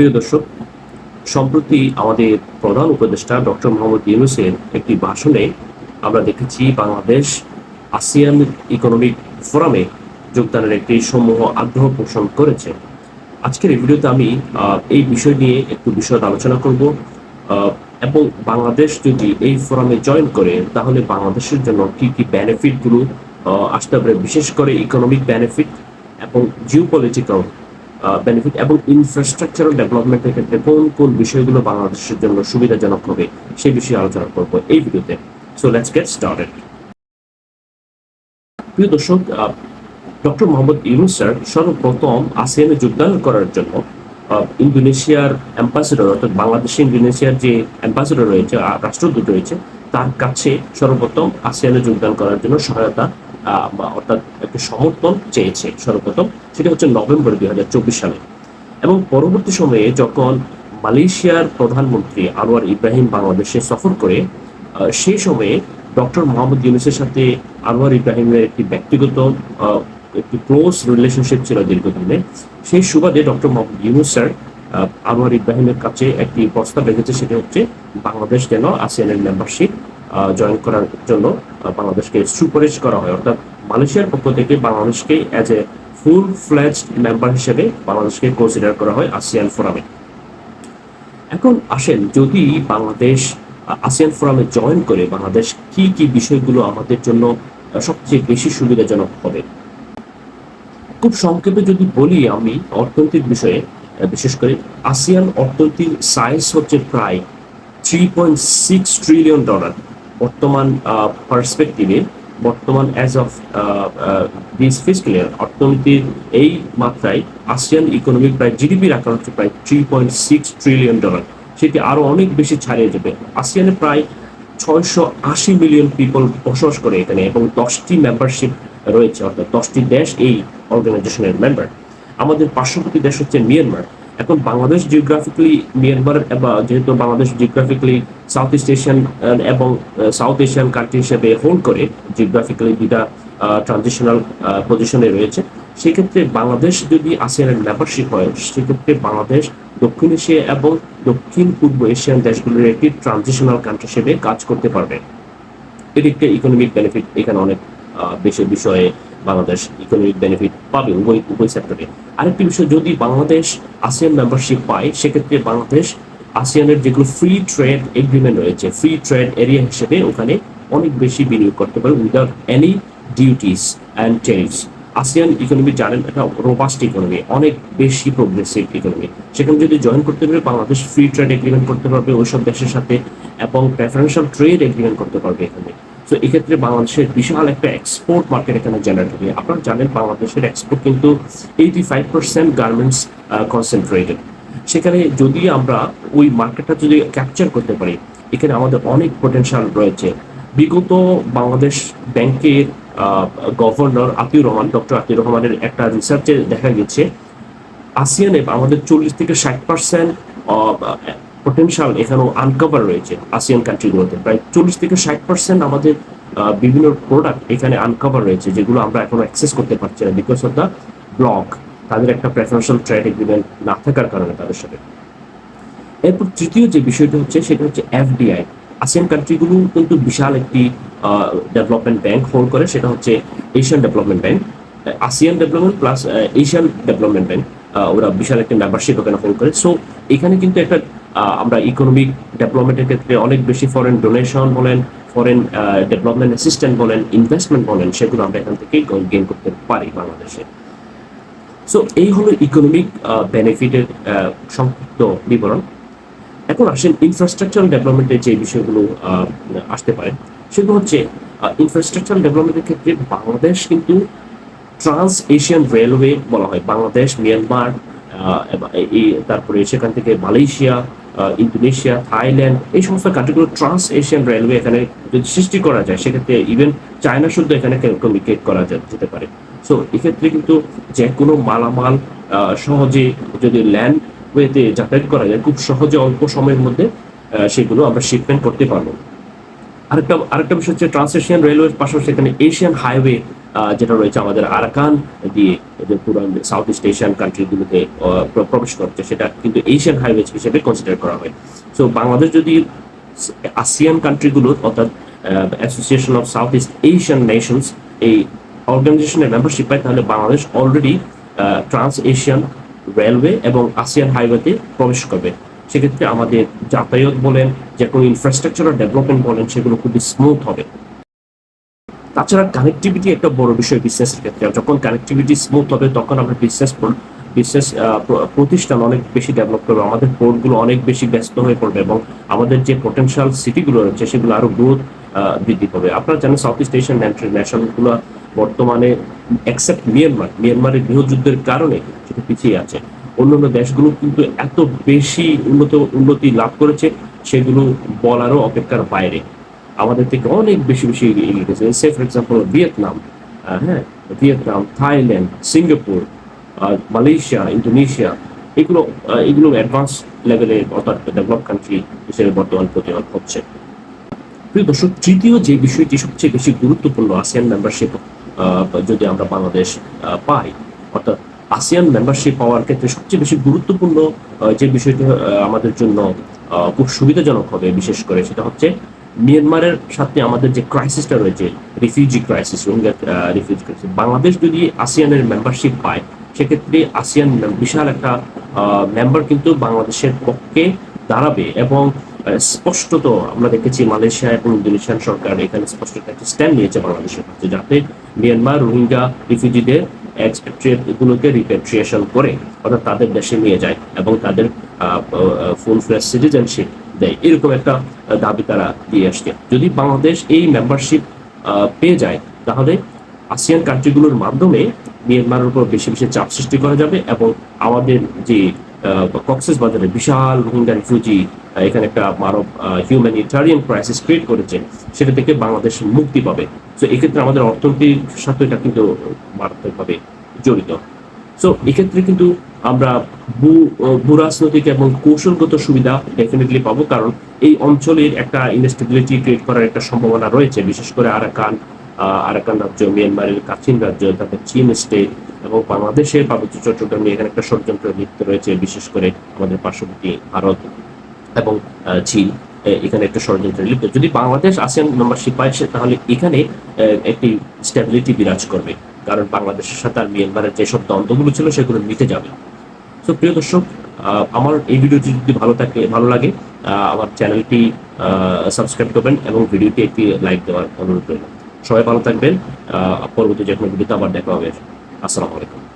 প্রিয় দর্শক, সম্প্রতি আমাদের প্রধান উপদেষ্টা ডক্টর মোহাম্মদ ইউনুসের একটি ভাষণে আমরা দেখেছি বাংলাদেশ আসিয়ান ইকোনমিক ফোরামে যোগদানের একটি সমূহ আগ্রহ পোষণ করেছে। আজকের এই ভিডিওতে আমি এই বিষয় নিয়ে একটু বিশদ আলোচনা করব। এবং বাংলাদেশ যদি এই ফোরামে জয়েন করে, তাহলে বাংলাদেশের জন্য কি কি বেনিফিটগুলো আসতে পারে? বিশেষ করে ইকোনমিক বেনিফিট এবং জিও পলিটিক্যাল বেনিফিট এবং ইনফ্রাস্ট্রাকচারাল ডেভেলপমেন্টের ক্ষেত্রে কোন কোন বিষয়গুলো বাংলাদেশের জন্য সুবিধাজনক হবে সেই বিষয়ে আলোচনা করব এই ভিডিওতে। সো লেটস গেট স্টার্টেড প্রিয় দর্শক ডক্টর মোহাম্মদ ইউনুস স্যার সর্বপ্রথম আসিয়ানে যোগদান করার জন্য ইন্দোনেশিয়ার অ্যাম্বাসেডর অর্থাৎ বাংলাদেশে ইন্দোনেশিয়ার যে অ্যাম্বাসেডর রয়েছে রাষ্ট্রদূত রয়েছে, তার কাছে সর্বপ্রথম আসিয়ানে যোগদান করার জন্য সহায়তা অর্থাৎ একটি সমর্থন চেয়েছে সর্বপ্রথম, সেটা হচ্ছে নভেম্বর দুই হাজার চব্বিশ সালে। এবং পরবর্তী সময়ে যখন মালয়েশিয়ার প্রধানমন্ত্রী আনোয়ার ইব্রাহিম বাংলাদেশে সফর করে সেই সময়ে ডক্টর মোহাম্মদ ইউনুসের সাথে আনোয়ার ইব্রাহিমের একটি ব্যক্তিগত একটি ক্লোজ রিলেশনশিপ ছিল দীর্ঘদিনে। সেই সুবাদে ডক্টর মোহাম্মদ ইউনুস স্যার আনোয়ার ইব্রাহিমের কাছে একটি প্রস্তাব রেখেছে, সেটা হচ্ছে, বাংলাদেশ যেন আসিয়ানের মেম্বারশিপ জয়েন করার জন্য বাংলাদেশকে সুপারিশ করা হয়। অর্থাৎ মালয়েশিয়ার পক্ষ থেকে বাংলাদেশকে অ্যাজ এ ফুল ফ্ল্যাজড মেম্বার হিসেবে বাংলাদেশকে কনসিডার করা হয় আসিয়ান ফোরামে এখন আসেন, যদি বাংলাদেশ আসিয়ান ফোরামে জয়েন করে বাংলাদেশ, কি কি বিষয়গুলো আমাদের জন্য সবচেয়ে বেশি সুবিধাজনক হবে? খুব সংক্ষেপে যদি বলি আমি অর্থনৈতিক বিষয়ে বিশেষ করে আসিয়ান অর্থনীতির সাইজ হচ্ছে প্রায় three point six trillion dollar বর্তমান পার্সপেক্টিভে বর্তমান as of this physical year অর্থনীতির এই মাত্রায় আসিয়ান ইকোনমিক প্রায় জিডিপির হচ্ছে প্রায় three point six trillion dollar সেটি আরও অনেক বেশি ছাড়িয়ে যাবে। আসিয়ানে প্রায় ছয়শো আশি মিলিয়ন পিপল বসবাস করে এখানে এবং দশটি মেম্বারশিপ রয়েছে, অর্থাৎ দশটি দেশ এই অর্গানাইজেশনের মেম্বার আমাদের পার্শ্ববর্তী দেশ হচ্ছে মিয়ানমার এখন বাংলাদেশ জিওগ্রাফিক্যালি মিয়ানমার বা যেহেতু Bangladesh geographically south east Asian এবং সাউথ এশিয়ান কান্ট্রি হিসেবে হোল্ড করে জিওগ্রাফিক্যালি দুইটা ট্রানজিশনাল পজিশনে রয়েছে সেক্ষেত্রে বাংলাদেশ যদি আসিয়ানের মেম্বারশিপ হয় সেক্ষেত্রে বাংলাদেশ দক্ষিণ এশিয়া এবং দক্ষিণ পূর্ব এশিয়ান দেশগুলির একটি ট্রানজিশনাল কান্ট্রি হিসেবে কাজ করতে পারবে। এটি একটি ইকোনমিক বেনিফিট এখানে অনেক আহ, বেশি বিষয়ে বাংলাদেশ ইকোনমিক বেনিফিট পাবে উভয় উভয় সেক্টরে আরেকটি বিষয়, যদি বাংলাদেশ আসিয়ান মেম্বারশিপ পায়, সেক্ষেত্রে বাংলাদেশ আসিয়ানের যেগুলো ফ্রি ট্রেড এগ্রিমেন্ট রয়েছে ফ্রি ট্রেড এরিয়া হিসেবে ওখানে অনেক বেশি বিনিয়োগ করতে পারে without any duties and tariffs ASEAN economy জানেন একটা রোবাস্ট ইকোনমি অনেক বেশি প্রোগ্রেসিভ ইকোনমি সেখানে যদি জয়েন করতে পারে, বাংলাদেশ ফ্রি ট্রেড এগ্রিমেন্ট করতে পারবে, ওইসব দেশের সাথে এবং প্রেফারেন্সিয়াল ট্রেড এগ্রিমেন্ট করতে পারবে এখানে। তো এক্ষেত্রে বাংলাদেশের বিশাল একটা এক্সপোর্ট মার্কেট এখানে জেনারেট হবে। আপনারা জানেন বাংলাদেশের এক্সপোর্ট কিন্তু eighty five percent garments concentrated সেখানে যদি আমরা ওই মার্কেটটা যদি ক্যাপচার করতে পারি, এখানে আমাদের অনেক পোটেনশিয়াল রয়েছে। বিগত বাংলাদেশ ব্যাংকের গভর্নর আতিউর রহমান ডক্টর আতিউর রহমানের একটা রিসার্চে দেখা গেছে আসিয়ানে আমাদের চল্লিশ থেকে ষাট পার্সেন্ট পোটেনশিয়াল এখানেও আনকভার রয়েছে আসিয়ান কান্ট্রিগুলোতে প্রায় চল্লিশ থেকে ষাট পার্সেন্ট আমাদের বিভিন্ন প্রোডাক্ট এখানে আনকভার রয়েছে যেগুলো আমরা এখনও অ্যাক্সেস করতে পারছি না বিকজ অফ দ্য ব্লক তাদের একটা প্রেফারেন্সিয়াল ট্রেড এগ্রিমেন্ট না থাকার কারণে তাদের সাথে। এরপর তৃতীয় যে বিষয়টা হচ্ছে, সেটা হচ্ছে এফডিআই আসিয়ান কান্ট্রিগুলো কিন্তু বিশাল একটি ডেভেলপমেন্ট ব্যাংক হোল্ড করে, সেটা হচ্ছে Asian development bank ASEAN development plus Asian development bank ওরা বিশাল একটা মেম্বারশিপ ওখানে হোল্ড করে। সো এখানে কিন্তু একটা আমরা ইকোনমিক ডেভেলপমেন্টের ক্ষেত্রে অনেক বেশি ফরেন ডোনেশন বলেন ফরেন ডেভেলপমেন্ট অ্যাসিস্ট্যান্ট বলেন ইনভেস্টমেন্ট বলেন, সেগুলো আমরা এখান থেকে গেইন করতে পারি বাংলাদেশে। সো এই হলো ইকোনমিক বেনিফিটের সংক্ষিপ্ত বিবরণ। এখন আসেন ইনফ্রাস্ট্রাকচার ডেভেলপমেন্টের যে বিষয়গুলো আসতে পারে, সেগুলো হচ্ছে ইনফ্রাস্ট্রাকচার ডেভেলপমেন্টের ক্ষেত্রে বাংলাদেশ কিন্তু ট্রান্স এশিয়ান রেলওয়ে বলা হয়, বাংলাদেশ মিয়ানমার তারপরে সেখান থেকে মালয়েশিয়া ইন্দোনেশিয়া, থাইল্যান্ড, এই সমস্ত কান্ট্রিগুলো ট্রান্স এশিয়ান রেলওয়ে এখানে যদি সৃষ্টি করা যায়, সেক্ষেত্রে ইভেন চায়না শুদ্ধ এখানে কমিউনিকেট করা যেতে পারে। সো এক্ষেত্রে কিন্তু যে কোনো মালামাল সহজে যদি ল্যান্ড ওয়েতে যাতায়াত করা যায়, খুব সহজে অল্প সময়ের মধ্যে সেগুলো আমরা শিপমেন্ট করতে পারব। আরেকটা আরেকটা বিষয় হচ্ছে ট্রান্স এশিয়ান রেলওয়ের পাশাপাশি এখানে এশিয়ান হাইওয়ে যেটা রয়েছে আমাদের আরাকান দিয়ে যে পুরো সাউথ ইস্ট এশিয়ান কান্ট্রিগুলোতে প্রবেশ করছে। সেটা কিন্তু এশিয়ান হাইওয়ে হিসেবে কনসিডার করা হয়। সো বাংলাদেশ যদি আসিয়ান কান্ট্রিগুলোর অর্থাৎ association of south east Asian nations এই অর্গানাইজেশনের মেম্বারশিপ পায়, তাহলে Bangladesh already trans Asian railway এবং আসিয়ান হাইওয়েতে প্রবেশ করবে। সেক্ষেত্রে আমাদের যাতায়াত বলেন, যে কোনো ইনফ্রাস্ট্রাকচারাল ডেভেলপমেন্ট বলেন, সেগুলো খুবই স্মুথ হবে। তাছাড়া কানেক্টিভিটি একটা বড় বিষয় বিজনেসের ক্ষেত্রে। যখন কানেক্টিভিটি স্মুথ হবে, তখন আমরা বিজনেস বিজনেস প্রতিষ্ঠান অনেক বেশি ডেভেলপ করবে। আমাদের পোর্টগুলো অনেক বেশি ব্যস্ত হয়ে পড়বে এবং আমাদের যে পোটেনশিয়াল সিটিগুলো রয়েছে, সেগুলো আরও গ্রোথ বৃদ্ধি পাবে আপনারা জানেন সাউথ ইস্ট এশিয়ান ন্যাশনগুলো বর্তমানে এক্সেপ্ট মিয়ানমার মিয়ানমারের গৃহযুদ্ধের কারণে সেটা পিছিয়ে আছে। অন্যান্য দেশগুলো কিন্তু এত বেশি উন্নত, উন্নতি লাভ করেছে, সেগুলো বলারও অপেক্ষার বাইরে। আমাদের থেকে অনেক বেশি বেশি এগিয়ে গেছে। সে ফর এক্সাম্পল ভিয়েতনাম হ্যাঁ Vietnam, Thailand, Singapore Malaysia, Indonesia, এগুলো এগুলো অ্যাডভান্স লেভেলে অর্থাৎ ডেভেলপ কান্ট্রি হিসেবে বর্তমান প্রতিমান হচ্ছে। প্রিয় দর্শক, তৃতীয় যে বিষয়টি সবচেয়ে বেশি গুরুত্বপূর্ণ আসিয়ান মেম্বারশিপ যদি আমরা বাংলাদেশ পাই, অর্থাৎ আসিয়ান মেম্বারশিপ পাওয়ার ক্ষেত্রে সবচেয়ে বেশি গুরুত্বপূর্ণ যে বিষয়টি আমাদের জন্য খুব সুবিধাজনক হবে, বিশেষ করে সেটা হচ্ছে মিয়ানমারের সাথে আমাদের যে ক্রাইসিসটা রয়েছে refugee crisis Rohingya refugee crisis Bangladesh যদি আসিয়ানের মেম্বারশিপ পায়, সেক্ষেত্রে আসিয়ান বিশাল একটা মেম্বার কিন্তু বাংলাদেশের পক্ষে দাঁড়াবে এবং স্পষ্টত আমরা দেখেছি মালয়েশিয়া এবং ইন্দোনেশিয়ান সরকার এখানে স্পষ্ট একটা স্ট্যান্ড নিয়েছে বাংলাদেশের পক্ষে যাতে মিয়ানমার রোহিঙ্গা রিফিউজিদের এক্সপেট্রিয়েট গুলোকে রিপেট্রিয়েশন করে, অর্থাৎ তাদের দেশে নিয়ে যায় এবং তাদের ফুল ফ্রেশ সিটিজেনশিপ দেয়। এরকম একটা দাবি তারা দিয়ে আসছে। যদি বাংলাদেশ এই মেম্বারশিপ পেয়ে যায়, তাহলে আসিয়ান কান্ট্রিগুলোর মাধ্যমে মিয়ানমারের উপর বেশি বেশি চাপ সৃষ্টি করা যাবে এবং আমাদের যে কক্সেস বাজারে বিশাল রোহিঙ্গা রিফিউজি এখানে একটা মানব হিউম্যানিটারিয়ান ক্রাইসিস ক্রিয়েট করেছে, সেটা থেকে বাংলাদেশ মুক্তি পাবে। তো এক্ষেত্রে আমাদের অর্থনীতির সাথে এটা কিন্তু মারাত্মকভাবে জড়িত। সো এক্ষেত্রে কিন্তু আমরা ভূ রাজনৈতিক এবং কৌশলগত সুবিধা ডেফিনেটলি পাবো, কারণ এই অঞ্চলের একটা ইনস্টেবিলিটি ক্রিয়েট করার একটা সম্ভাবনা রয়েছে। বিশেষ করে আরাকান আরাকান রাজ্য, মিয়ানমারের কাছিন রাজ্য, তারপর চীন স্টেট এবং বাংলাদেশের পার্বত্য চট্টগ্রামে এখানে একটা ষড়যন্ত্র লিপ্ত রয়েছে, বিশেষ করে আমাদের পার্শ্ববর্তী ভারত এবং চীন। এখানে একটা ষড়যন্ত্রে লিপ্ত। যদি বাংলাদেশ আসিয়ান মেম্বারশিপ পায় তাহলে এখানে একটি স্টেবিলিটি বিরাজ করবে। কারণ বাংলাদেশের সাথে আর মিয়ানমারের যেসব দ্বন্দ্বগুলো ছিল সেগুলো মিটে যাবে। তো প্রিয় দর্শক আমার এই ভিডিওটি যদি ভালো থাকে, ভালো লাগে আমার চ্যানেলটি সাবস্ক্রাইব করবেন এবং ভিডিওটি একটি লাইক দেওয়ার অনুরোধ রইল। সবাই ভালো থাকবেন পরবর্তী যে কোনো ভিডিওতে আবার দেখা হবে। আসসালামু আলাইকুম।